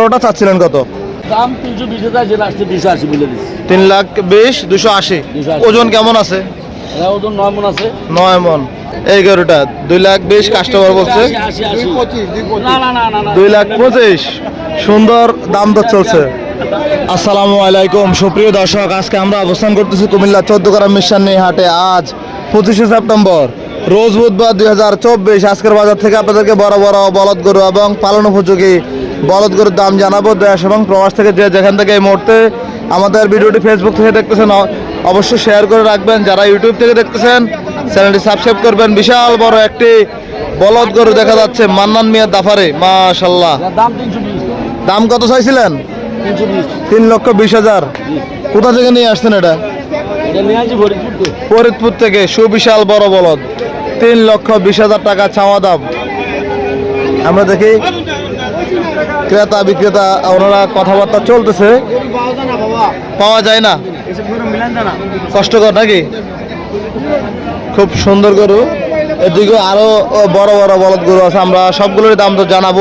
বড়টা চাচ্ছিলেন কত? দাম তিনশো বিশ হাজার লাস্টে দুশো আশি বলে দিচ্ছি তিন লাখ বিশ দুশো আশি। 280 ওজন কেমন আছে? এরা ওজন নয় মন আছে। নয় মন। এই গরুটা দুই লাখ বিশ কাস্টমার বলছে। আশি, আশি, আশি। না না না না না। দুই লাখ পঁচিশ। সুন্দর দাম দর চলছে। আসসালামু আলাইকুম। সুপ্রিয় দর্শক আজকে আমরা অবস্থান করতেছি কুমিল্লা চোদ্দ গ্রাম মিশানি হাটে আজ পঁচিশে সেপ্টেম্বর রোজ বুধবার দুই হাজার চব্বিশ। আজকের বাজার থেকে আপনাদেরকে বড় বড় বলদ গরু এবং পালন উপযোগী বলদ গরুর দাম জানাব দেশ এবং প্রবাস থেকে যে যেখান থেকে এই মুহূর্তে আমাদের ভিডিওটি ফেসবুক থেকে দেখতেছেন অবশ্যই শেয়ার করে রাখবেন। যারা ইউটিউব থেকে দেখতেছেন চ্যানেলটি সাবস্ক্রাইব করবেন। বিশাল বড় একটি বলদ গরু দেখা যাচ্ছে মান্নান মিয়া দাফারে মাশাল্লাহ দাম কত চাইছিলেন? তিন লক্ষ বিশ হাজার। কোথা থেকে নিয়ে আসছেন এটা? ফরিদপুর থেকে সুবিশাল বড় বলদ। তিন লক্ষ বিশ হাজার টাকা চাওয়া দাম। আমরা দেখি ক্রেতা, বিক্রেতা, ওনারা কথাবার্তা চলতেছে। পাওয়া যায় না। কষ্টকর নাকি? খুব সুন্দর গরু। এদিকে আরও বড় বড় বলদ গরু আছে। আমরা সবগুলোর দাম তো জানাব।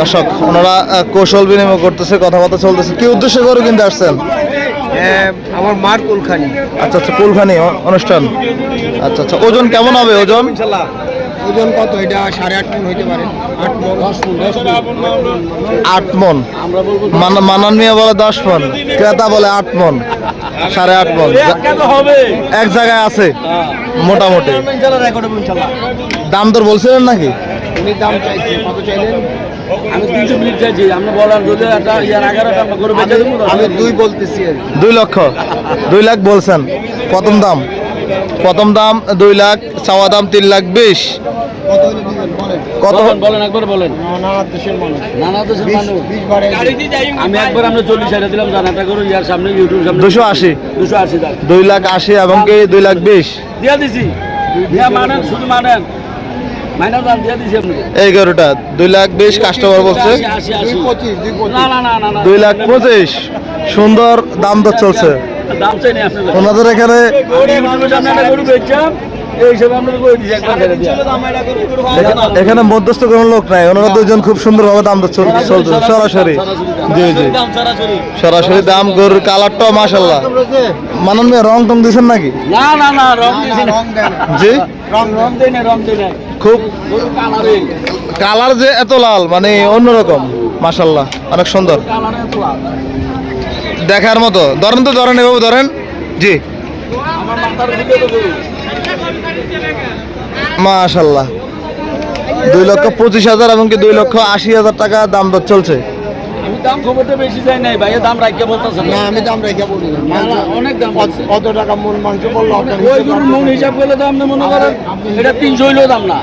দর্শক ওনারা কৌশল বিনিময় করতেছে কথাবার্তা চলতেছে। কি উদ্দেশ্যে গরু কিনতে আসছেন? আমার মার কুলখানি। আচ্ছা আচ্ছা কুলখানি অনুষ্ঠান। আচ্ছা আচ্ছা ওজন কেমন হবে ওজন? ওজন কত? এটা সাড়ে আট মন হইতে পারে। আট মন আট মন আমরা বলব মান- মানান মিয়া বলে দশ মন ক্রেতা বলে আট মন সাড়ে আট মন হবে এক জায়গায় আছে। মোটামুটি। দাম তোর বলছিলেন নাকি? উনি দাম চাইছে। কত চাইলেন? আমি তিনশো মিনিট চাইছি। আমরা বললাম যদি একটা ইয়ার এগারোটা করে বেঁচে দেবো আমি দুই বলতেছি দুই লক্ষ। দুই লাখ বলছেন। প্রথম দাম। প্রথম দাম দুই লাখ চাওয়া দাম তিন লাখ বিশ। কত বলেন। কত বলেন বলেন একবার বলেন। নানা দেশের মানুষ। নানা দেশের মানুষ। আমি একবার আমরা চল্লিশ হাজার দিলাম জানাটা করো ইয়ার সামনে ইউটিউব সামনে। দুশো আশি। দুশো আশি দুই লাখ আশি এবং কি দুই লাখ বিশ? দিয়া দিছি। দিয়া মানেন শুধু মানেন। মাইনাস দাম দিয়া দিছি আপনাকে। এই গরুটা দুই লাখ বিশ কাস্টমার বলছে। দুই লাখ পঁচিশ। সুন্দর দাম দর চলছে। দাম চাই না আপনাদের। ওনাদের এখানে এখানে মধ্যস্থ কোনো লোক নাই ওনারা দুজন খুব সুন্দর ভাবে দাম চলছে সরাসরি জি জি। সরাসরি দাম গরুর কালারটাও মাসাল্লাহ মানন মিয়া রং টং দিয়েছেন নাকি? না না না রং জি? রং রং দেই না রং দেই না। খুব কালার। যে এত লাল মানে অন্যরকম মাসাল্লাহ অনেক সুন্দর। দেখার মতো। ধরেন তো ধরেন এভাবে ধরেন। জি আমার মাথার ভিতরে তো গরু মাশাল্লাহ দুই লক্ষ পঁচিশ হাজার এবং দুই লক্ষ আশি হাজার টাকা দাম দর চলছে। আমি দাম খবরটা বেশি চাই নাই ভাইয়া দাম রাখিয়ে বলতেছে না। না আমি দাম রেখে বলি না। না, না, অনেক দাম বলছে। টাকা মন মাংস বলল ওই গরুর হিসাব করলে তো আপনি মনে করেন এটা তিনশো হইলেও দাম না।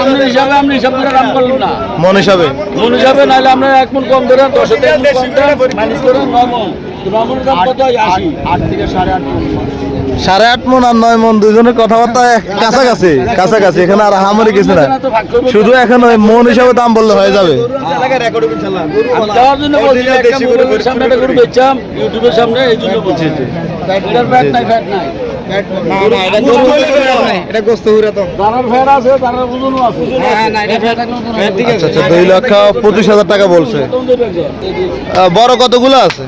আপনি হিসাবে আপনি হিসাব করে দাম করলেন না। মন হিসাবে। মন হিসাবে নাহলে আমরা এক মন কম ধরেন দশ হাজার কম দেন মাইনাস করে নয় সাড়ে আট মন। মন আর নয় মন দুজনের কথাবার্তা কাছাকাছি কাছাকাছি এখানে আর হামারি কিছু না শুধু এখন ওই মন হিসাবে দাম বললে হয়ে যাবে। ইউটিউবের সামনে এই জন্য বলছি। দুই লক্ষ পঁচিশ হাজার টাকা বলছে। বড় কতগুলো আছে?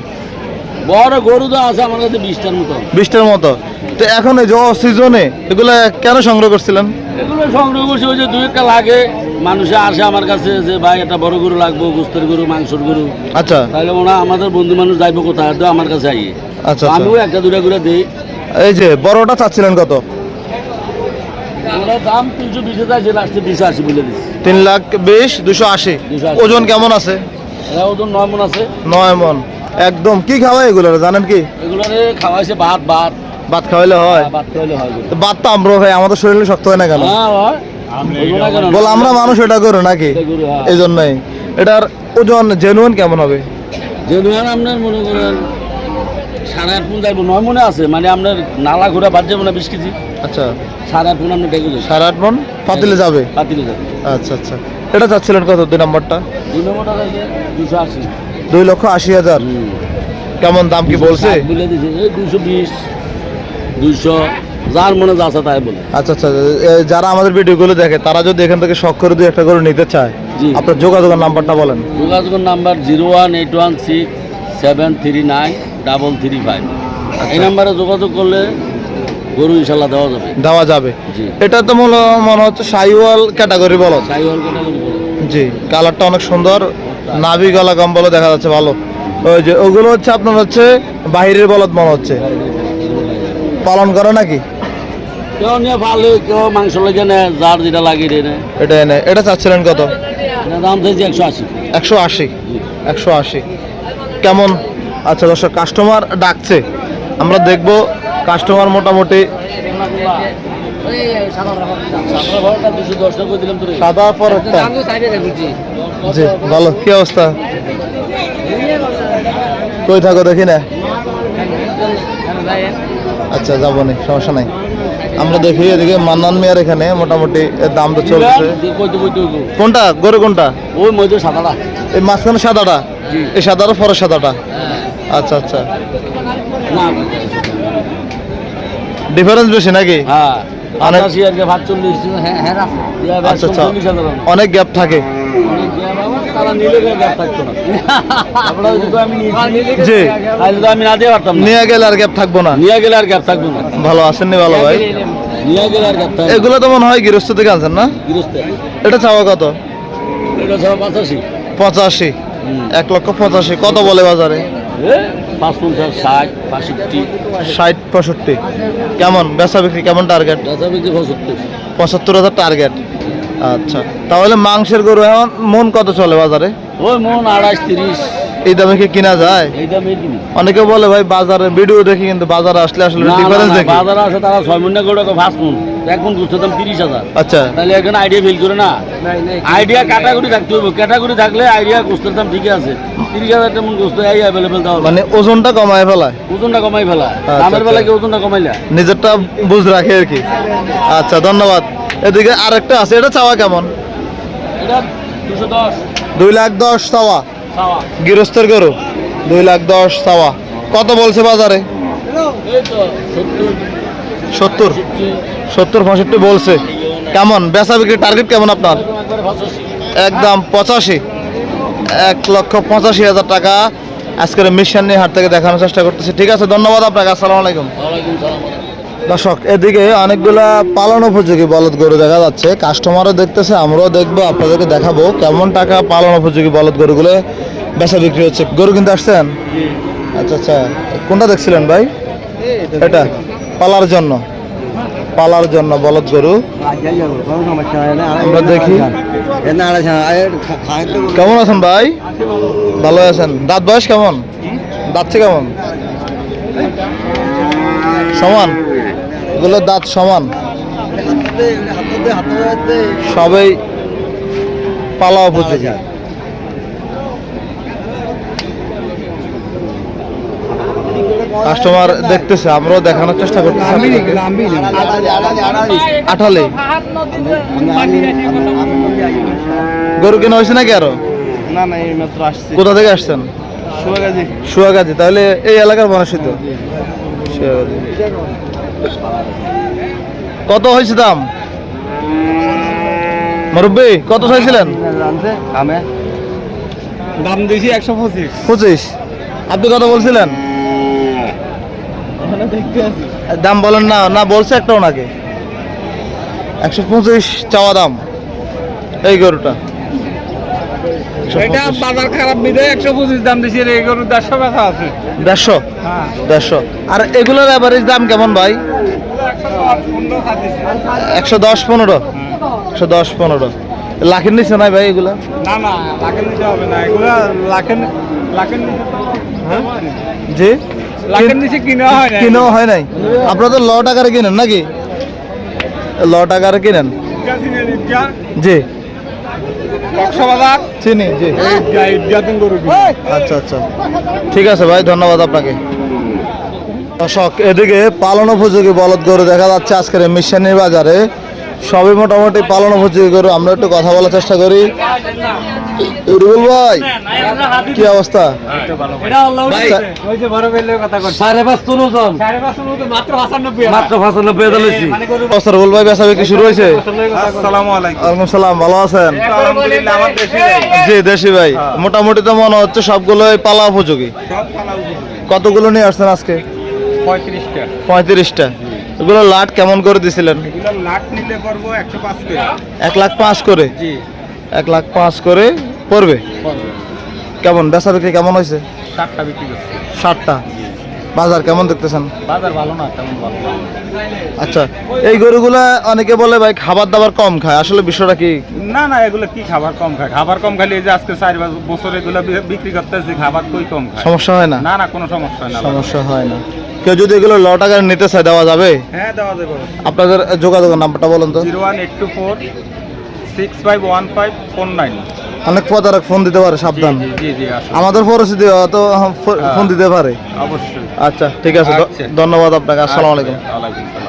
বড় গরু তো আছে আমার কাছে বিশটার মতো। বিশটার মতো। তো এখন এই যে সিজনে এগুলো কেন সংগ্রহ করছিলেন? এগুলো সংগ্রহ করছি ওই যে দুই একটা লাগে মানুষে আসে আমার কাছে যে ভাই একটা বড় গরু লাগবো গোস্তের গরু মাংসের গরু। আচ্ছা। তাহলে ওরা আমাদের বন্ধু মানুষ যাইবো কোথায়? তো আমার কাছে আইয়ে। আচ্ছা আমিও আচ্ছা একটা দুটা করে দিই। এই যে বড়টা চাচ্ছিলেন কত? দাম তিনশো বিশ হাজার যে দুশো আশি বলে দিচ্ছি তিন লাখ বিশ দুশো আশি। ওজন কেমন আছে? ওজন নয় মন আছে। নয় মন। একদম কি খাওয়াই এগুলো জানেন কি? খাওয়াইছে ভাত ভাত। ভাত খাওয়াইলে হয়? ভাত খাওয়াইলে হয় তো ভাত তো আমরা ভাই আমাদের শরীরে শক্ত হয় না কেন? হ্যাঁ হয় কেন? বল আমরা মানুষ এটা করো নাকি? হ্যাঁ। এই জন্যই এটার ওজন জেনুইন কেমন হবে? যে আপনার মনে করেন সাড়ে আট মন যাইবো নয় মনে আছে মানে আপনার নালা ঘোরা বাদ যাব না বিশ কেজি। আচ্ছা। সাড়ে আট মন আপনি বেগুন সাড়ে আট মন? পাতিলে যাবে? পাতিলে যাবে। আচ্ছা আচ্ছা। এটা চাচ্ছিলেন কত? দুই নম্বরটা? দুই নম্বরটা দুশো আশি। দুই লক্ষ আশি হাজার। কেমন দাম কি বলছে? দুশো বিশ দুইশো যার মনে যা আছে তাই বলে। আচ্ছা আচ্ছা যারা আমাদের ভিডিওগুলো দেখে তারা যদি এখান থেকে শখ করে দুই একটা করে নিতে চায় আপনার যোগাযোগের নাম্বারটা বলেন। যোগাযোগের number zero one eight one six seven three nine double three five. এই নাম্বারে যোগাযোগ করলে গরু ইনশাল্লাহ দেওয়া যাবে। দেওয়া যাবে। এটা তো মনে মনে হচ্ছে সাইওয়াল ক্যাটাগরি বলো সাইওয়াল ক্যাটাগরি জি কালারটা অনেক সুন্দর। নাভি গলা কম্বলও দেখা যাচ্ছে ভালো। ওই যে ওগুলো হচ্ছে আপনার হচ্ছে বাহিরের বলদ মনে হচ্ছে। পালন করে নাকি? কেউ নিয়ে ভালো কেউ মাংস লেগে নেয় যার যেটা লাগিয়ে দিয়ে নেয়। এটা এনে এটা চাচ্ছিলেন কত? দাম চাইছি একশো আশি। একশো আশি? একশো আশি। কেমন? আচ্ছা দর্শক কাস্টমার ডাকছে। আমরা দেখব কাস্টমার মোটামুটি সাদা পরেরটা জি ভালো কি অবস্থা? কই থাকো দেখি না? আচ্ছা যাব নি সমস্যা নাই। আমরা দেখি এদিকে মান্নান মিয়ার এখানে মোটামুটি এর দাম তো চলছে। কোনটা? গরু কোনটা? ওই মধ্যে সাদাটা। এই মাঝখানে সাদাটা? এই সাদাটা পরের সাদাটা? আচ্ছা আচ্ছা। ডিফারেন্স বেশি নাকি? হ্যাঁ। অনেক- হ্যাঁ হ্যাঁ আচ্ছা আচ্ছা। অনেক গ্যাপ থাকে। নিয়ে গেলে আর গ্যাপ থাকব না। নিয়ে গেলে আর গ্যাপ থাকব না। ভালো আসেননি ভালো ভাই। আর এগুলো তো মনে হয় গৃহস্থ থেকে আনছেন না? এটা চাওয়া কত? পঁচাশি। এক লক্ষ পঁচাশি। কত বলে বাজারে? পাঁচ পঞ্চাশ ষাট বাষট্টি ষাট পঁয়ষট্টি। কেমন? বেচা বিক্রি কেমন টার্গেট বেচা বিক্রি পঁচাত্তর। পঁচাত্তর হাজার টার্গেট আচ্ছা। তাহলে মাংসের গরু এখন মন কত চলে বাজারে? ওই মন আড়াইশ তিরিশ। এই দামে কি কিনা যায়? এই দামে কিনি অনেকে বলে ভাই বাজারে ভিডিও দেখি কিন্তু বাজারে আসলে আসলে ডিফারেন্স দেখি। বাজারে আছে তারা ছয় মনে করে পাঁচ মন। এক মন গুছতে দাম তিরিশ হাজার। আচ্ছা। তাহলে এখানে আইডিয়া ফিল করে না। আইডিয়া ক্যাটাগরি থাকতে হবে। ক্যাটাগরি থাকলে আইডিয়া গোস্তের দাম ঠিকই আছে। তিরিশ হাজার তেমন গোস্ত এই অ্যাভেলেবেল দেওয়া মানে ওজনটা কমায় ফেলায়? ওজনটা কমাই ফেলা আচ্ছা, দামের বেলা আচ্ছা। কি ওজনটা কমাইলা? নিজেরটা বুঝ রাখে আর কি। আচ্ছা ধন্যবাদ। এদিকে আরেকটা আছে এটা চাওয়া কেমন? এটা দুশো দশ। দুই লাখ দশ চাওয়া। গৃহস্থের গরু দুই লাখ দশ চাওয়া কত বলছে বাজারে? সত্তর। সত্তর পঁয়ষট্টি বলছে। কেমন? বেচা বিক্রি টার্গেট কেমন আপনার? একদম পঁচাশি। এক লক্ষ পঁচাশি হাজার টাকা আজকের মিশন নিয়ে হাট থেকে দেখানোর চেষ্টা করতেছি। ঠিক আছে ধন্যবাদ আপনাকে। আসসালামু আলাইকুম। দর্শক, এদিকে অনেকগুলা পালন উপযোগী বলদ গরু দেখা যাচ্ছে। কাস্টমারও দেখতেছে, আমরাও দেখব, আপনাদেরকে দেখাবো কেমন টাকা পালন উপযোগী বলদ গরুগুলো বেচা বিক্রি হচ্ছে। গরু কিনতে আসছেন? আচ্ছা আচ্ছা। কোনটা দেখছিলেন ভাই? এটা, পালার জন্য। পালার জন্য বলদ গরু। আমরা দেখি। কেমন আছেন ভাই? ভালো আছেন। দাঁত বয়স কেমন? দাঁতছে কেমন? সমান? এগুলোর দাঁত সমান। সবাই পালা উপযোগী। কাস্টমার দেখতেছে আমরাও দেখানোর চেষ্টা করতেছি আঠালে। গরু কেনা হয়েছে নাকি আরও? না না এই মাত্র আসছে। কোথা থেকে আসছেন? সুয়াগাজি। সুয়াগাজী তাহলে এই এলাকার মানুষই তো। সুয়াগাজী। কত হয়েছে দাম? মুরব্বী কত চাইছিলেন? দাম দিয়েছি একশো পঁচিশ। পঁচিশ। আপনি কত বলছিলেন? দাম বলেন না না বলছে একটা ওনাকে একশো পঁচিশ চাওয়া দাম এই গরুটা। 125 এটা বাজার খারাপ বিধে একশো পঁচিশ দাম দিয়েছি এই গরুর দেড়শো টাকা আছে। দেড়শো? হ্যাঁ। দেড়শো। আর এগুলোর অ্যাভারেজ দাম কেমন ভাই? একশো দশ পনেরো। একশো দশ পনেরো। লাখের নিচে নাই ভাই এগুলো? না না লাখের নিচে হবে না। এগুলো লাখের লাখের হ্যাঁ? জি? লাখের নিচে কিনা হয় না হয় নাই? আপনারা তো ল টাকারে কিনেন নাকি? ল টাকারে কিনেন? জি। কক্সবাজার চিনি জি। আচ্ছা আচ্ছা। ঠিক আছে ভাই ধন্যবাদ আপনাকে। দর্শক এদিকে পালন উপযোগী বলদ গরু দেখা যাচ্ছে আজকের মিশনের বাজারে। সবই মোটামুটি পালন উপযোগী গরু। আমরা একটু কথা বলার চেষ্টা করি। রুবুল ভাই কি অবস্থা? মানে রুবুল ভাই বেচা বিক্রি শুরু হয়েছে? আসসালামু সালাম ভালো আছেন? জি দেশি ভাই। মোটামুটি তো মনে হচ্ছে সবগুলোই পালা উপযোগী। পালা উপযোগী। কতগুলো নিয়ে আসছেন আজকে? পঁয়ত্রিশটা। পঁয়ত্রিশটা। এগুলো লাট কেমন করে দিছিলেন? এগুলো নিলে করব একশো পাঁচ করে। এক লাখ পাঁচ করে? জি। এক লাখ পাঁচ করে পড়বে? কেমন? বেচা বিক্রি কেমন হয়েছে? বিক্রি করছি। ষাটটা বাজার কেমন দেখতেছেন? বাজার ভালো না তেমন ভালো আচ্ছা এই গরুগুলা অনেকে বলে ভাই খাবার দাবার কম খায় আসলে বিষয়টা কি? না না এগুলো কি খাবার কম খায়? খাবার কম খালি এই যে আজকে চার বছর- এগুলো বিক্রি করতেছি খাবার কই কম খায়? সমস্যা হয় না? না না কোনো সমস্যা হয় না। সমস্যা হয় না। কেউ যদি এগুলো ল টাকার নিতে চায় দেওয়া যাবে? হ্যাঁ দেওয়া যাবে। আপনাদের যোগাযোগের নাম্বারটা বলুন তো। Zero one eight two four six five one five four nine. অনেক প্রতারক ফোন দিতে পারে সাবধান। আমাদের পরিস্থিতি তো ফোন দিতে পারে। অবশ্যই। আচ্ছা ঠিক আছে। ধন্যবাদ আপনাকে আসসালামু আলাইকুম। ওয়ালাইকুম আসসালাম।